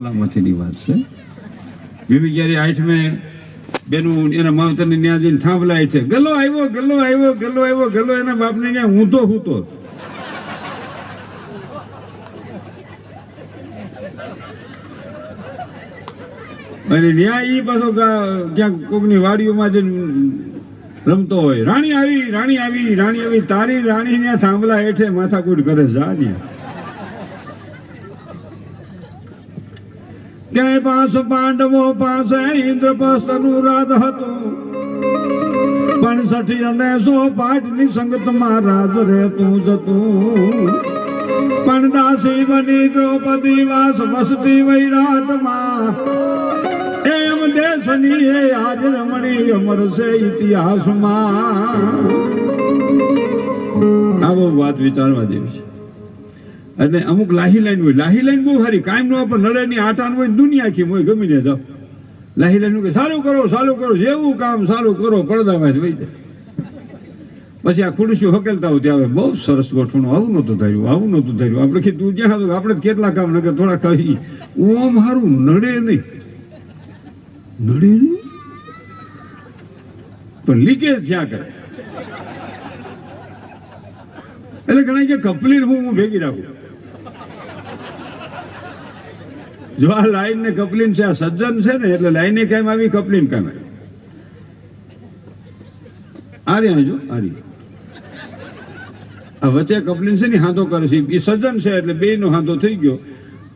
સલામતીની વાત છે. બીબી ક્યારે આઠ બેનું એના માવતરને ત્યાં જઈને થાંભલાય છે ગલો આવ્યો ગલો આવ્યો ગલો આવ્યો ગલો એના બાપને ત્યાં ઊંધો હૂતો. અને ત્યાં એ પાછો ક્યાંક કોકની વાડીઓમાં જઈને રમતો હોય. રાણી આવી રાણી આવી રાણી આવી, તારી રાણી ત્યાં થાંભલા હેઠે માથાકૂટ કરે જા ત્યાં ક્યાંય પાંચ પાંડવો પાસે ઇન્દ્રપ્રસ્થનું રાજ હતું. પણ સઠી અને સો પાઠની સંગતમાં રાજ રહેતું જતું પણ દાસી બની દ્રૌપદી વાસ વસતી વૈરાટમાં. એમ દેશની એ આજ રમણી અમર છે ઇતિહાસમાં. આવો વાત વિચારવા જેવી છે. એટલે અમુક લાહી લાઈન હોય. લાહી લાઈન બહુ સારી. કાયમ નો પણ નડે ની આટાન હોય દુનિયા આખી હોય, ગમી ને જાઓ. લાહી લાઈન કે સારું કરો સારું કરો, જેવું કામ સારું કરો, પડદામાં વહી જાય. પછી આ ખુરશીઓ હકેલતા હોય ત્યાં બહુ સરસ ગોઠવણું. આવું નહોતું ધાર્યું, આવું નહોતું ધાર્યું. આપણે કીધું ક્યાં હતું આપણે કેટલા કામ નકે થોડા કહી ઓમ હારું, નડે નહીં. નડે નહીં? પણ લીકેજ થયા કરે. એટલે ઘણા કે કમ્પ્લીટ હું હું ભેગી રાખું. જો આ લાઈન ને કપલીન છે, આ સજ્જન છે ને, એટલે લાઈન ને કાયમ આવી, કપલીન કામ આવી. આ રહ્યા જો આ આ વચ્ચે કપલીન છે ને હાથો કરે છે. એ સજ્જન છે, એટલે બે નો હાથો થઈ ગયો.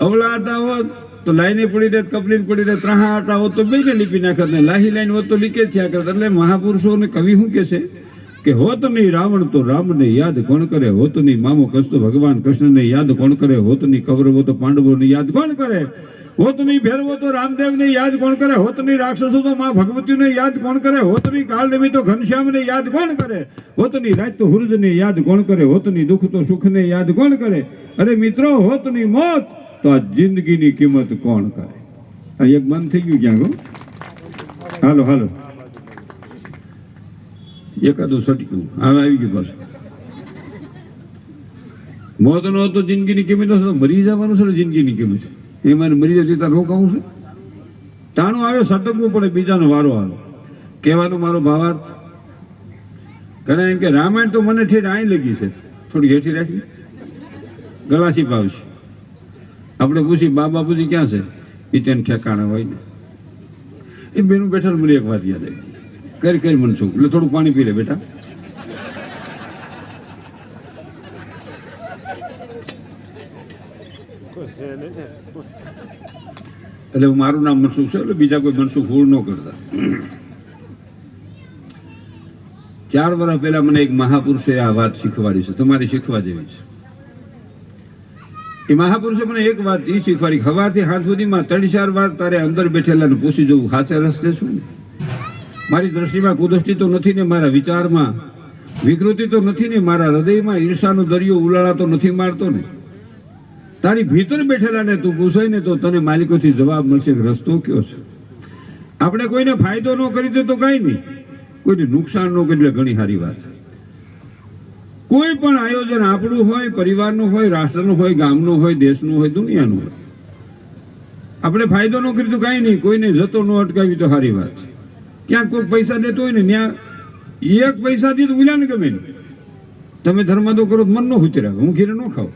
અવલા આટા હોત, તો લાઈને પડી રહે કપલીન પડી રહે ત્રણ આટા હોત, તો બે ને લીપી નાખત ને લાહી લાઈન હોત, તો લીકેજ થયા કરત. એટલે મહાપુરુષો ને કવિ શું કે છે? કે હોત નહીં રાવણ, તો રામને યાદ કોણ કરે? હોત નહીં મામો કસ્તો ભગવાન કૃષ્ણને યાદ કોણ કરે? હોત નહીં કૌરવો, તો પાંડવોને યાદ કોણ કરે? હોત નહીં ભેરવો તો રામદેવને યાદ કોણ કરે? હોતની રાક્ષસો તો માં ભગવતીને યાદ કોણ કરે? હોતની કાળદેવી તો ઘનશ્યામને યાદ કોણ કરે? હોતની રાત તો હુરજને યાદ કોણ કરે? હોતની દુઃખ તો સુખને યાદ કોણ કરે? અરે મિત્રો, હોતની મોત તો આ જિંદગીની કિંમત કોણ કરે? આ એક બંધ થઈ ગયું ક્યાં હાલો હાલો. એકાદું સટક્યું. હવે આવી ગયું પાછું મોત નો તો જિંદગીની કિંમત મરી જવાનું છે જિંદગીની કિંમત? એ મારે મરી જતી ત્યાં રોકાવું છે. તાણું આવે સટકવું પડે, બીજાનો વારો આવે કહેવાનો મારો ભાવાર્થ. ઘણા એમ કે, રામાયણ તો મને ઠેર આઈ લગી છે. થોડી હેઠી રાખી. ગળાસી પાવશે આપણે પૂછી બા બાપુજી ક્યાં છે? એ તેને ઠેકાણા હોય ને. એ બેનું બેઠા મને એક વાત યાદ આવી. કરી કરી મનસુખ એટલે થોડું પાણી પી લે બેટા. એટલે હું મારું નામ મનસુખ છે, એટલે બીજા કોઈ મનસુખ હોળ ન કરતા. ચાર વર્ષ પહેલા મને એક મહાપુરુષે આ વાત શીખવાડી છે, તમારે શીખવા જેવી છે. એ મહાપુરુષે મને એક વાત એ શીખવાડી સવારથી હાથ સુધીમાં ત્રણ ચાર વાર તારે અંદર બેઠેલાને પૂછી જવું સાચા રસ્તે છું ને? મારી દ્રષ્ટિમાં કુદૃષ્ટિ તો નથી ને, મારા વિચારમાં વિકૃતિ તો નથી ને, મારા હૃદયમાં ઈર્ષાનો દરિયો ઉલાળા તો નથી, મારતો ને. તારી ભીતર બેઠેલાને તું પૂછાય ને તો તને માલિકોથી જવાબ મળશે કે રસ્તો કયો છે? આપણે કોઈને ફાયદો ન કરી દે તો કાંઈ નહીં. કોઈને નુકસાન ન કરી દે ઘણી સારી વાત છે. કોઈ પણ આયોજન આપણું હોય, પરિવારનું હોય, રાષ્ટ્રનું હોય, ગામનું હોય, દેશનું હોય, દુનિયાનું હોય. આપણે ફાયદો ન કરી તો કાંઈ નહીં. કોઈને જતો ન અટકાવી તો સારી વાત છે. ક્યાંક કોઈ પૈસા દેતો હોય ને ત્યાં એક પૈસા દી તો ઉલ્યા ને ગમે ને તમે ધર્માદો કરો મન ન હુતી હું ખીરે ન ખાવ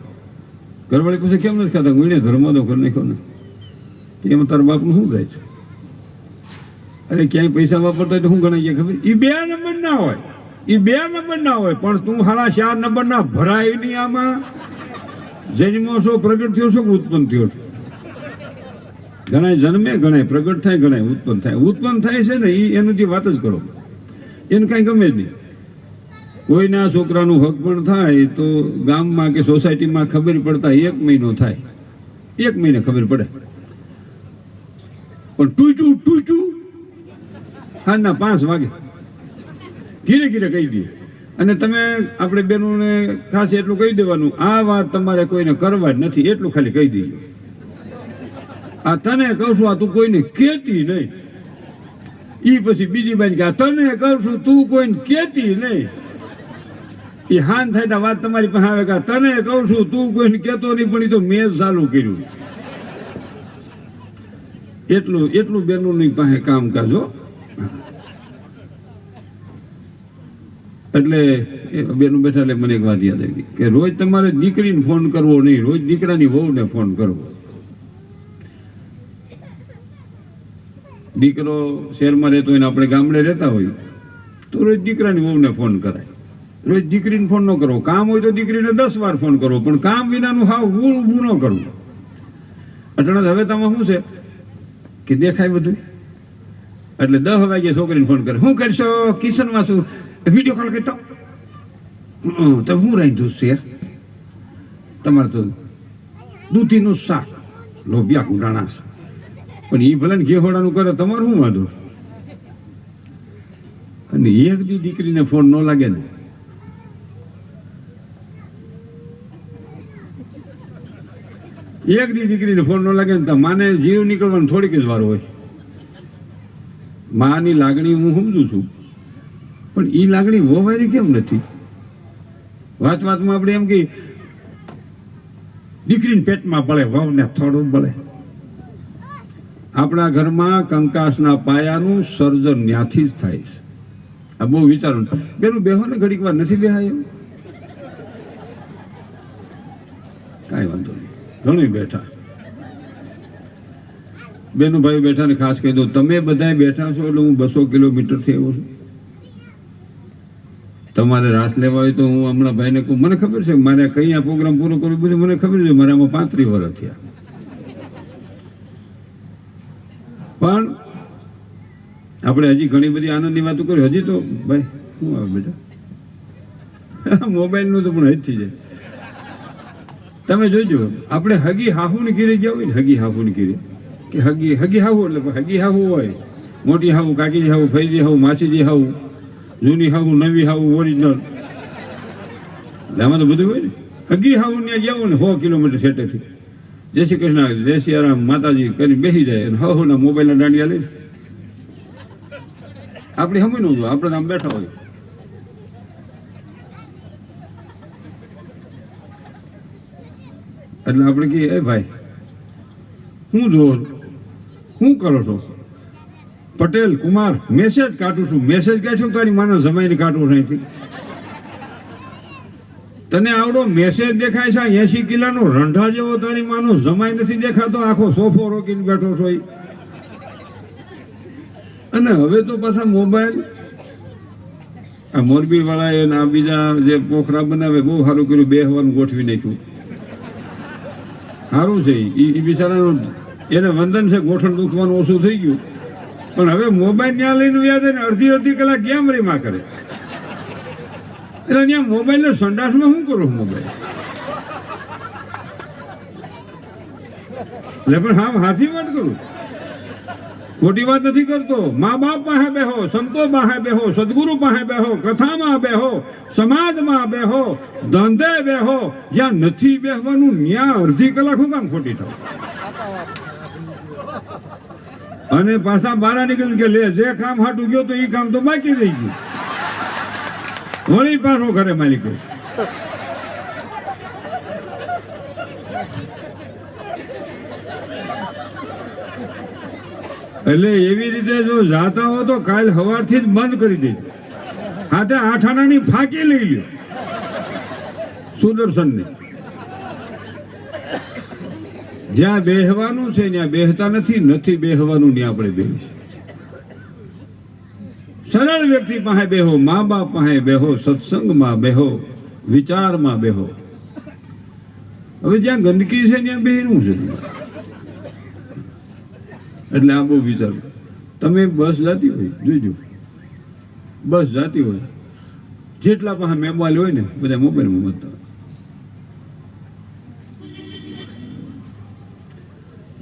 ઘરવાળી પૂછે કેમ નથી ખાતા? હું ધર્માદો કરી નાખ્યો ને. એમાં તારા બાપનું શું થાય છે? અરે, ક્યાંય પૈસા વાપરતા હોય તો શું ગણાય? ખબર? એ બે નંબર ના હોય. એ બે નંબર ના હોય. પણ તું હાલા ચાર નંબર ના ભરાય નહીં આમાં. જન્મો છો, પ્રગટ થયો છો કે ઉત્પન્ન થયો છો? ઘણા જન્મે, ગણાય પ્રગટ થાય, ગણાય ઉત્પન્ન થાય. ઉત્પન્ન થાય છે ને એ એનું જે વાત જ કરો. એને કાંઈ ગમે જ નહીં. કોઈના છોકરાનું હક પણ થાય તો ગામમાં કે સોસાયટીમાં ખબર પડતા એક મહિનો થાય. એક મહિને ખબર પડે. પણ ટૂચું ટૂચું સાંજના પાંચ વાગે ધીરે ધીરે કહી દઈએ. અને તમે આપણે બેનોને ખાસ એટલું કહી દેવાનું, આ વાત તમારે કોઈને કરવા જ નથી, એટલું ખાલી કહી દઈએ. આ તને કહું આ તું કોઈને કહેતી નહીં. એ પછી બીજી બાજુ કે આ તને છું, તું કોઈને કહેતી નહીં. એ હાન થાય તો વાત તમારી પાસે આવે કે તને કહું છું, તું કોઈને કહેતો નહીં, પણ એ તો મેં ચાલુ કર્યું. એટલું એટલું બેનોની પાસે કામ હો. એટલે બેનું બેઠા એટલે મને એક વાત યાદ આવી કે રોજ તમારે દીકરીને ફોન કરવો નહીં, રોજ દીકરાની વહુને ફોન કરવો. દીકરો શહેરમાં રહેતો હોય ને આપણે ગામડે રહેતા હોય, તો રોજ દીકરાની વહુને ફોન કરાય. રોજ દીકરીને ફોન ન કરવો કામ હોય તો દીકરીને દસ વાર ફોન કરવો પણ કામ વિનાનું હાવ હું ઊભું ન કરવું અટણા હવે તમે શું છે? કે દેખાય બધું? એટલે દસ વાગે છોકરીને ફોન કરે. શું કરશો? કિશનમાં છું વીડિયો કોલ કરતો? તો હું દઉં શેર? તમારે તો દૂધીનું શાક, લોભિયા ઉડાણા છે. પણ એ ભલે ઘેહોડાનું કરે, તમારે શું વાંધો? અને એક દી દીકરીને ફોન ન લાગે ને એક દી દીકરીને ફોન ન લાગે ને તો માને જીવ નીકળવાનો થોડીક જ વાર હોય. માની લાગણી હું સમજુ છું. પણ એ લાગણી વોવારી કેમ નથી? વાત વાતમાં આપણે એમ કે દીકરીને પેટમાં બળે વહુને થોડું બળે. આપણા ઘરમાં કંકાસના પાયાનું સર્જન ત્યાંથી જ થાય છે. આ બહુ વિચારો બેનું બેહો ને ઘડીક વાર નથી બેહાયો? કાંઈ વાંધો ઘણું બેઠા. બેનો ભાઈ બેઠા ને ખાસ કહી દઉં, તમે બધા બેઠા છો એટલે હું બસો કિલોમીટરથી આવ્યો છું. તમારે રાસ લેવા હોય તો હું હમણાં ભાઈને કહું, મને ખબર છે, મારે કઈ આ પ્રોગ્રામ પૂરો કરવો પછી મને ખબર છે, મારે આમાં પાંત્રીસ વર્ષ થયા. પણ આપણે હજી ઘણી બધી આનંદની વાતો કરી, હજી તો, ભાઈ, શું આવે બેટા? મોબાઈલનું તો પણ હજથી જાય. તમે જોજો, આપણે હગી હાહુની ઘીરે ગયા હોય ને, હગી હાહુની ઘીરે. કે હગી હગી હાહુ એટલે હગી હાહુ હોય. મોટી હાહુ કાકીજી હાહુ, ફૈજી હાહુ, માછીજી હાહુ, જૂની હાહુ, નવી હાહુ ઓરિજિનલ આમાં તો બધું હોય ને. હગી હાહુ ત્યાં ગયા હોય ને, સો કિલોમીટર સેટેથી જય શ્રી કૃષ્ણ, જય શ્રી રામ માતાજી કરી બેસી જાય અને હાહુના મોબાઈલના દાંડિયા લઈને. આપણે સમજવું જોઈએ આપણે આમ બેઠા હોય. એટલે આપણે કહીએ, એ ભાઈ, હું જો શું કરો છો? પટેલ, કુમાર મેસેજ કાઢું છું. મેસેજ કાઢશું તારી માનો જમાઈને કાઢવું અહીંથી? તને આવડો મેસેજ દેખાય છે એસી કિલાનો રંઢા જેવો તારી માનો જમાઈ નથી દેખાતો. આખો સોફો રોકીને બેઠો છો અને હવે તો પાછા મોબાઈલ. આ મોરબી વાળા એ બીજા જે પોખરા બનાવે, બહુ સારું કર્યું બે હવાનું ગોઠવી નાખ્યું. સારું છે એ બિચારાનું એને વંદન છે, ગોઠણ દુખવાનું ઓછું થઈ ગયું. પણ હવે મોબાઈલ ત્યાં લઈને વ્યા છે ને અડધી અડધી કલાક કેમ રીમાં કરે? એટલે ત્યાં મોબાઈલને સંડાસમાં શું કરું મોબાઈલ? એટલે પણ હા હાથી વાત કરું. ખોટી વાત નથી કરતો. મા બાપ પાસે બેહો, સંતો પાસે બેહો, સદગુરુ પાસે બેહો, કથામાં બેહો, સમાજમાં બેહો, ધંધે બેહો, જ્યાં નથી બેહવાનું ત્યાં અડધી કલાક હું કામ ખોટી થાવ અને પાછા બારા નીકળી કે લે, જે કામ હાટું ગયો તો એ કામ તો બાકી રહી ગયું. વળી પાછો ઘરે માલિકો. એટલે એવી રીતે જો જાતા હો તો કાલ સવારથી જ બંધ કરી દેજો. હાથે આઠ આનાની ફાંકી લઈ લ્યો. સુદર્શનને. જ્યાં બેહવાનું છે ત્યાં બેહતા નથી નથી બેહવાનું ત્યાં આપણે બેહીશું. સરળ વ્યક્તિ પાસે બેહો, મા બાપ પાસે બેહો, સત્સંગમાં બેહો, વિચારમાં બેહો. હવે જ્યાં ગંદકી છે ત્યાં બેહનું છે એટલે આ બહુ વિચારો. તમે બસ જાતી હોય, જોઈજો. બસ જાતી હોય. જેટલા પાસે મોબાઈલ હોય ને, બધા મોબાઈલમાં મતતા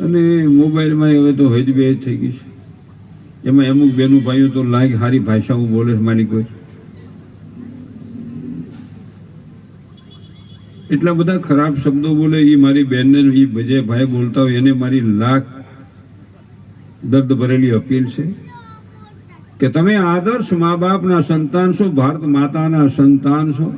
અને મોબાઈલમાં હવે તો હજ બે થઈ ગઈ છે. એમાં અમુક બેનું ભાઈઓ તો લાગ સારી ભાષા હું બોલે મારી કોઈ એટલા બધા ખરાબ શબ્દો બોલે એ મારી બેનને એ જે ભાઈ બોલતા હોય, એને મારી લાખ દર્દ ભરેલી અપીલ છે કે તમે આદર્શ મા બાપના સંતાન છો, ભારત માતાના સંતાન છો.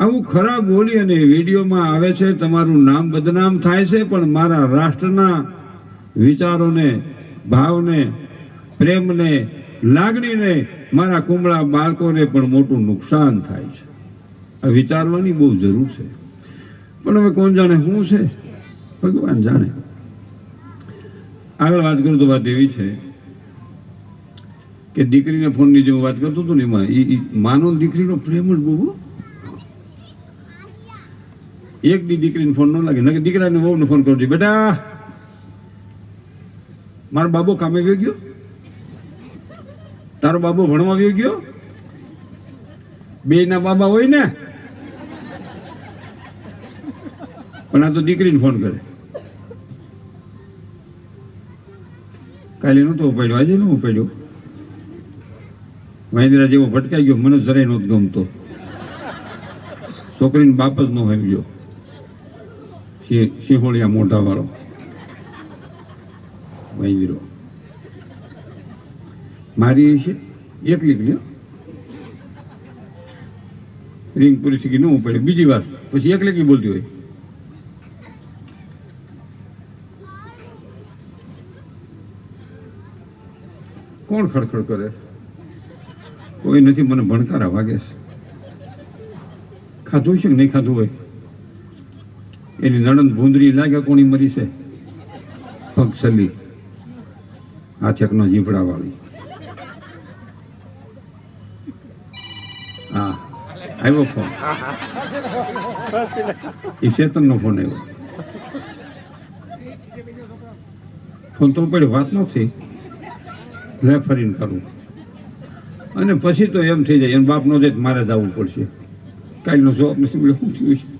આવું ખરાબ બોલી અને વિડીયોમાં આવે છે, તમારું નામ બદનામ થાય છે, પણ મારા રાષ્ટ્રના વિચારોને, ભાવને, પ્રેમને, લાગણીને મારા કુમળા બાળકોને પણ મોટું નુકસાન થાય છે. આ વિચારવાની બહુ જરૂર છે. પણ હવે કોણ જાણે શું છે? ભગવાન જાણે. આગળ વાત કરું તો વાત એવી છે કે દીકરીને ફોનની જે હું વાત કરતો હતો ને એમાં એ માનો દીકરીનો પ્રેમ જ બહુ એક દી દીકરીને ફોન ન લાગે નકે દીકરાને વહુને ફોન કરજો, બેટા! મારો બાબો કામે ગયો ગયો? તારો બાબો ભણવા ગયો ગયો? બે ના બાબા હોય ને? પણ આ તો દીકરીને ફોન કરે. કાલે નહોતો ઉપાડ્યો, આજે ન ઉપાડ્યો? મહેન્દ્રા જેવો ભટકાઈ ગયો, મને જરાય નહોતો ગમતો. છોકરીને બાપ જ ન સમજ્યો સિંહોળિયા મોઢા વાળો મહેન્દ્રો મારી એ છે એક હો. રિંગ પૂરી શીખી ન ઉપાડે બીજી વાર, પછી એક એકલી બોલતી હોય. કોણ ખડખડ કરે? કોઈ નથી, મને ભણકારા વાગે છે. ખાધું છે કે નહીં ખાધું હોય? એની નણંદ ભૂંદરી લાગે કોણી મરી છે? પગ સલી હાથેકનો જીભડા વાળી. હા, આવ્યો ફોન. એ ચેતનનો ફોન આવ્યો. ફોન તો પડ્યો વાત નથી રેફરિંગ કરું. અને પછી તો એમ થઈ જાય એમ બાપ નો જાય મારે જવું પડશે. કાલનો જવાબ નથી મળ્યો, શું થયું છે?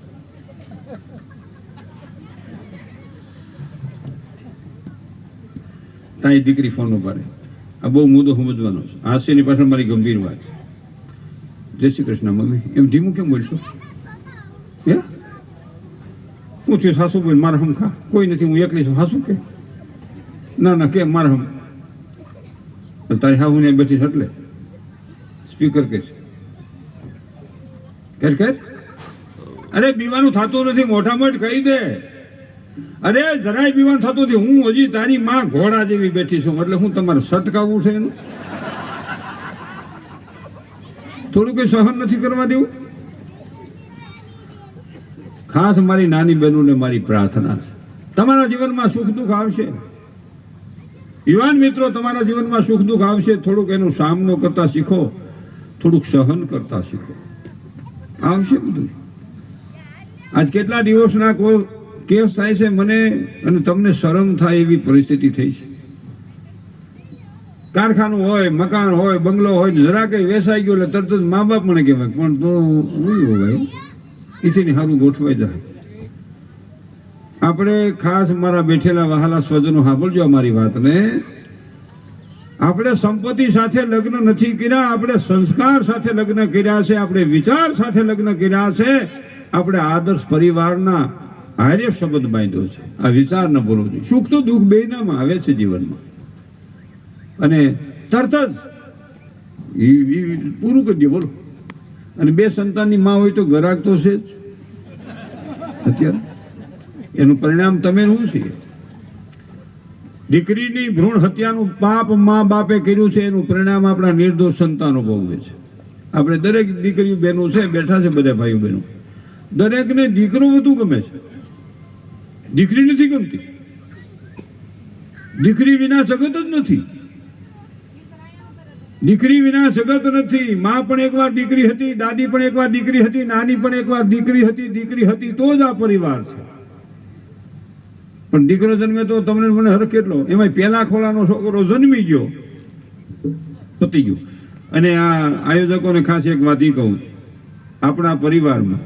તારી દીકરી ફોન ઉપાડે આ બહુ મુદ્દો સમજવાનો છે. હાસ્યની પાછળ મારી ગંભીર વાત. જય શ્રી કૃષ્ણ, મમ્મી. એમ ધીમું કેમ બોલશો? હે? હું થયું સાસુ બોલ, મારા હમ ખા. કોઈ નથી, હું એકલી છું. સાસુ કે? ના ના, કે મારા હમ તારી હાહુ ને બેઠી એટલે. સ્પીકર કે છે. કેર કેર અરે, બીવાનું થતું નથી, મોઢામાં જ કહી દે. અરે, જરાય બીવાનું થતું નથી. હું હજી તારી માં ઘોડા જેવી બેઠી છું. એટલે હું તમારે સટકાવવું છે એનું? થોડું કઈ સહન નથી કરવા દેવું? ખાસ મારી નાની બહેનોને મારી પ્રાર્થના છે. તમારા જીવનમાં સુખ દુઃખ આવશે? યુવાન મિત્રો, તમારા જીવનમાં સુખ દુઃખ આવશે. થોડુંક એનો સામનો કરતા શીખો. થોડુંક સહન કરતા શીખો. આવશે બધું. આજ કેટલા દિવસના કોઈ કેસ થાય છે મને અને તમને શરમ થાય એવી પરિસ્થિતિ થઈ છે. કારખાનું હોય, મકાન હોય, બંગલો હોય, જરા કઈ વેસાઈ ગયો એટલે તરત જ મા બાપ મને કહેવાય, પણ તો નહીં એથી સારું ગોઠવાઈ જાય. આપણે ખાસ મારા બેઠેલા વહાલા સ્વજનો સાંભળજો અમારી વાતને. આપણે સંપત્તિ સાથે લગ્ન નથી કર્યા, આપણે સંસ્કાર સાથે લગ્ન કર્યા છે, આપણે વિચાર સાથે લગ્ન કર્યા છે, આપણે આદર્શ પરિવારના આર્ય શબ્દ બાંધ્યો છે. આ વિચાર ન બોલવો જોઈએ. સુખ તો દુઃખ બેનામાં આવે છે જીવનમાં. અને તરત જ પૂરું કરી દે, બોલો. અને બે સંતાનની માં હોય તો ગરાક તો છે જ. અત્યારે? એનું પરિણામ તમે શું છે? દીકરીની ભ્રૂણ હત્યાનું પાપ મા બાપે કર્યું છે, એનું પરિણામ આપણા નિર્દોષ સંતાનો ભોગવે છે. આપણે દરેક દીકરી બહેનો છે, બેઠા છે બધા ભાઈઓ બહેનો. દરેકને દીકરો વધુ ગમે છે. દીકરી નથી ગમતી. દીકરી વિના જગત જ નથી. દીકરી વિના જગત નથી. માં પણ એકવાર દીકરી હતી, દાદી પણ એકવાર દીકરી હતી, નાની પણ એકવાર દીકરી હતી દીકરી હતી તો જ આ પરિવાર છે. પણ દીકરો જન્મે તો તમને મને હરખ કેટલો એમાં પેલા ખોળાનો છોકરો જન્મી ગયો. પતી ગયો. અને આ આયોજકોને ખાસ એક વાત એ કહું. આપણા પરિવારમાં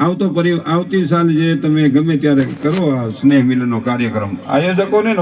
આવતો પરિવાર આવતી સાલ જે તમે ગમે ત્યારે કરો આ સ્નેહ મિલનનો કાર્યક્રમ, આયોજકોને વડીલ